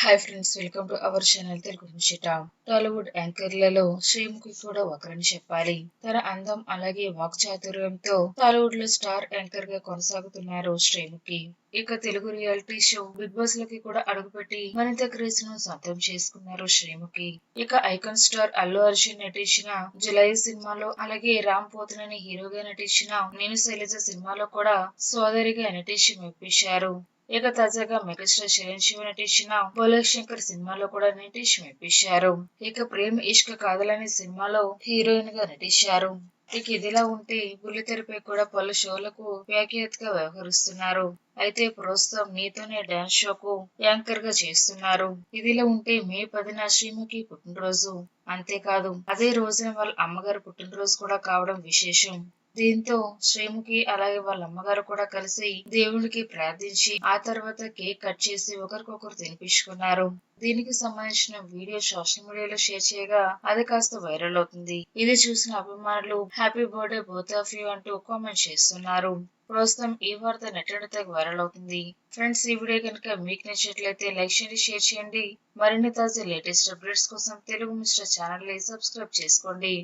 Hi friends welcome to our channel Telugu ముచ్చట టాలీవుడ్ యాంకర్లలో శ్రీముఖి కూడా ఒకరని చెప్పాలి. తన అందం అలాగే వాక్ చాతుర్యంతో టాలీవుడ్లో స్టార్ యాంకర్గా కొనసాగుతున్నారు శ్రీముఖి. ఇక Telugu reality show Bigg Boss లకి కూడా అడుగుపెట్టి మరింత క్రేజ్ను సొంతం చేసుకున్నారు శ్రీముఖి. ఇక ఐకాన్ స్టార్ అల్లు అర్జున్ నటించిన జులై సినిమాలో అలాగే రామ్ పోతనని హీరోగా నటించిన నేను శైలజ సినిమాలో కూడా సోదరిగా నటించి మెప్పించారు. ఇక తాజాగా మెగాస్టార్ చిరంజీవి నటించిన బోలక్ శంకర్ సినిమాలో కూడా నటించి మెప్పించారు. ఇక ప్రేమ ఇష్క కాదలనే సినిమాలో హీరోయిన్గా నటించారు. ఇక ఇదిలా ఉంటే బుల్లితెరపై కూడా పలు షోలకు వ్యాఖ్యాతగా వ్యవహరిస్తున్నారు. అయితే ప్రస్తుతం నీతోనే డాన్స్ షోకు యాంకర్గా చేస్తున్నారు. ఇదిలా ఉంటే మే పదిన శ్రీముఖి పుట్టినరోజు. అంతేకాదు అదే రోజున వాళ్ళ అమ్మగారు పుట్టినరోజు కూడా కావడం విశేషం. దీంతో శ్రీముఖి అలాగే వాళ్ళ అమ్మగారు కూడా కలిసి దేవుడికి ప్రార్థించి ఆ తర్వాత కేక్ కట్ చేసి ఒకరికొకరు తినిపించుకున్నారు. దీనికి సంబంధించిన వీడియో సోషల్ మీడియాలో షేర్ చేయగా అది కాస్త వైరల్ అవుతుంది. ఇది చూసిన అభిమానులు happy birthday both of you అంటూ కామెంట్ చేస్తున్నారు. ప్రస్తుతం ఈ వార్త నెట్టడితే వైరల్ అవుతుంది. ఫ్రెండ్స్ ఈ వీడియో కనుక మీకు నచ్చినట్లయితే లైక్ చేయండి షేర్ చేయండి. మరిన్ని తాజా లేటెస్ట్ అప్డేట్స్ కోసం తెలుగు మిస్టర్ ఛానల్ని సబ్స్క్రైబ్ చేసుకోండి.